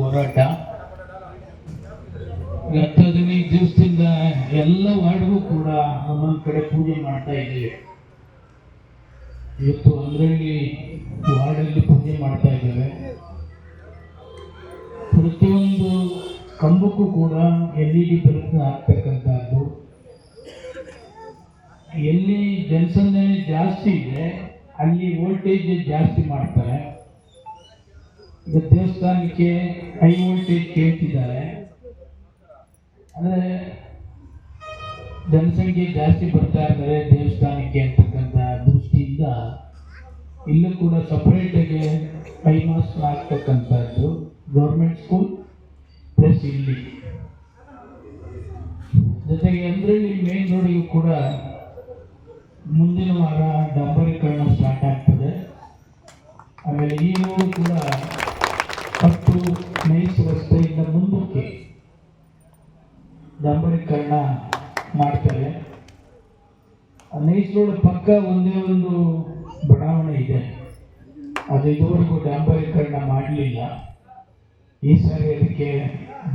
ಹೋರಾಟ ಸತತ ಹತ್ತು ಹದಿನೈದು ದಿವಸದಿಂದ ಎಲ್ಲ ವಾರ್ಡ್ಗೂ ಕೂಡ ಒಂದೊಂದು ಕಡೆ ಪೂಜೆ ಮಾಡ್ತಾ ಇದ್ದೀವಿ. ಇವತ್ತು ಅಂದ್ರಲ್ಲಿ ವಾರ್ಡಲ್ಲಿ ಪೂಜೆ ಮಾಡ್ತಾ ಇದ್ದೇವೆ ಪ್ರತಿಯೊಂದು ಕಂಬಕ್ಕೂ ಕೂಡ ಎಲ್ ಇ ಡಿ ಬಲ್ಬ್ನ ಹಾಕ್ತಕ್ಕಂಥದ್ದು. ಎಲ್ಲಿ ಜನಸಂದಣಿ ಜಾಸ್ತಿ ಇದೆ, ಅಲ್ಲಿ ವೋಲ್ಟೇಜ್ ಜಾಸ್ತಿ ಮಾಡ್ತಾರೆ. ದೇವಸ್ಥಾನಕ್ಕೆ ಹೈ ವೋಲ್ಟೇಜ್ ಕೇಳ್ತಿದ್ದಾರೆ. ಅಂದರೆ ಜನಸಂಖ್ಯೆ ಜಾಸ್ತಿ ಬರ್ತಾ ಇದ್ದಾರೆ ದೇವಸ್ಥಾನಕ್ಕೆ ಅಂತಕ್ಕಂಥ ದೃಷ್ಟಿಯಿಂದ. ಇಲ್ಲೂ ಕೂಡ ಸಪ್ರೇಟಾಗಿ ಹೈ ಮಾಸ್ ಆಗ್ತಕ್ಕಂಥದ್ದು ಗೌರ್ಮೆಂಟ್ ಸ್ಕೂಲ್ ಪ್ಲಸ್ ಇಲ್ಲಿ. ಜೊತೆಗೆ ಅಂದ್ರಲ್ಲಿ ಮೇನ್ ರೋಡಿಗೂ ಕೂಡ ಮುಂದಿನ ವಾರ ಡಾಂಬರೀಕರಣ ಸ್ಟಾರ್ಟ್ ಆಗ್ತದೆ. ಆಮೇಲೆ ಈ ರೋಡು ಕೂಡ ಹತ್ತು ನೈಸ್ ರಸ್ತೆಯಿಂದ ಮುಂದಕ್ಕೆ ಡಾಂಬರೀಕರಣ ಮಾಡ್ತಾರೆ. ನೈಸ್ ರೋಡ್ ಪಕ್ಕ ಒಂದೇ ಒಂದು ಬಡಾವಣೆ ಇದೆ. ಅದು ಇದುವರೆಗೂ ಡಾಂಬರೀಕರಣ ಮಾಡಲಿಲ್ಲ. ಈ ಸಾರಿ ಅದಕ್ಕೆ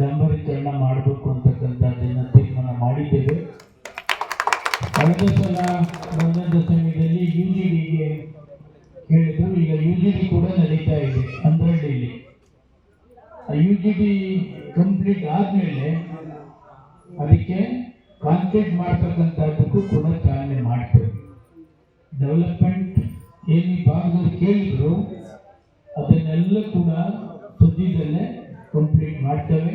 ಡಾಂಬರೀಕರಣ ಮಾಡಬೇಕು ಅಂತಕ್ಕಂಥದ್ದನ್ನು ತೀರ್ಮಾನ ಮಾಡಿದ್ದೇವೆ. ಕಳೆದ ಸಲ ಬಂದಂಥ ಸಮಯದಲ್ಲಿ ಯು ಜಿ ಡಿಗೆ ಹೇಳಿದ್ರು, ಈಗ ಯು ಜಿ ಡಿ ಕೂಡ ನಡೀತಾ ಇದೆ ಅಂದ್ರಳ್ಳಿಲಿ ಆ ಯು ಜಿ ಡಿ ಕಂಪ್ಲೀಟ್ ಆದಮೇಲೆ ಅದಕ್ಕೆ ಕಾನ್ಕ್ರೀಟ್ ಮಾಡ್ತಕ್ಕಂಥದ್ದಕ್ಕೂ ಕೂಡ ಚಾಲನೆ ಮಾಡ್ತೇವೆ ಡೆವಲಪ್ಮೆಂಟ್ ಏನು ಈ ಭಾಗದಲ್ಲಿ ಕೇಳಿದ್ರು ಅದನ್ನೆಲ್ಲ ಕೂಡ ಸದ್ಯದಲ್ಲೇ ಕಂಪ್ಲೀಟ್ ಮಾಡ್ತೇವೆ.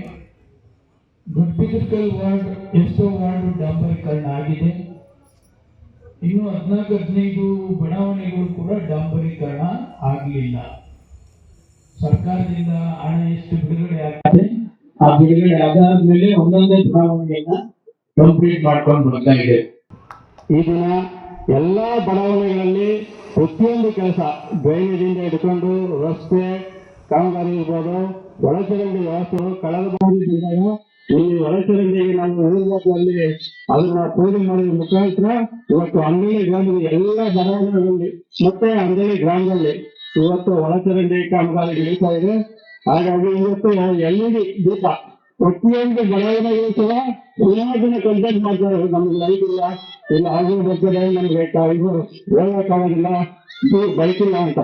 ದೊಡ್ಡಬಿದರ್ಕಲ್ ವಾರ್ಡ್ ಎಷ್ಟೋ ವಾರ್ಡ್ ಡಾಂಬರೀಕರಣ ಆಗಿದೆ. ಇನ್ನು ಹದಿನಾಲ್ಕು, ಹದಿನೈದು ಬಡಾವಣೆಗಳು ಕೂಡ ಡಾಂಬರೀಕರಣ ಆಗಲಿಲ್ಲ. ಸರ್ಕಾರದಿಂದ ಹಣ ಎಷ್ಟು ಬಿಡುಗಡೆ ಆಗ್ತದೆ ಆ ಬಿಡುಗಡೆ ಆದಾದ್ಮೇಲೆ ಒಂದೊಂದೇ ಚುನಾವಣೆಯನ್ನ ಕಂಪ್ಲೀಟ್ ಮಾಡ್ಕೊಂಡು ಬರ್ತಾ ಇದೆ. ಈ ದಿನ ಎಲ್ಲ ಬಡಾವಣೆಗಳಲ್ಲಿ ಪ್ರತಿಯೊಂದು ಕೆಲಸ ಡ್ರೈನೇಜಿಂದ ಹಿಡ್ಕೊಂಡು ರಸ್ತೆ, ಕಾಮಗಾರಿ ಇರ್ಬೋದು, ಒಳಚರಂಡಿ ವ್ಯವಸ್ಥೆಗಳು ಕಳೆದ ಈ ಒಳಚರಂಡಿಗೆ ನಾವು ಅಲ್ಲಿ ಅದನ್ನ ಪೂಜೆ ಮಾಡಿದ ಮುಖಾಂತರ ಇವತ್ತು ಅಂಗಡಿ ಗ್ರಾಮದ ಎಲ್ಲ ಬಡಾವಣೆಗಳಲ್ಲಿ, ಮತ್ತೆ ಅಂಗಡಿ ಗ್ರಾಮದಲ್ಲಿ ಇವತ್ತು ಒಳಚರಂಡಿ ಕಾಮಗಾರಿ ನಡೀತಾ ಇದೆ. ಹಾಗಾಗಿ ಇವತ್ತು ಎಲ್ ಇ ಡಿ ದೀಪ, ಪ್ರತಿಯೊಂದು ಬಡಾವಣೆಗಳು ಕೂಡ ಜನ ಕಂಪ್ಲೇಂಟ್ ಮಾಡ್ತಾರೆ ನಮ್ಗೆ ಲೈಟ್ ಇಲ್ಲ ಇಲ್ಲ ಆಗಿನ ಬರ್ತದೆ ನಮ್ಗೆ ಇದು ಹೇಳಕ್ಕಾಗೋದಿಲ್ಲ ಬೈಕಿಲ್ಲ ಅಂತ.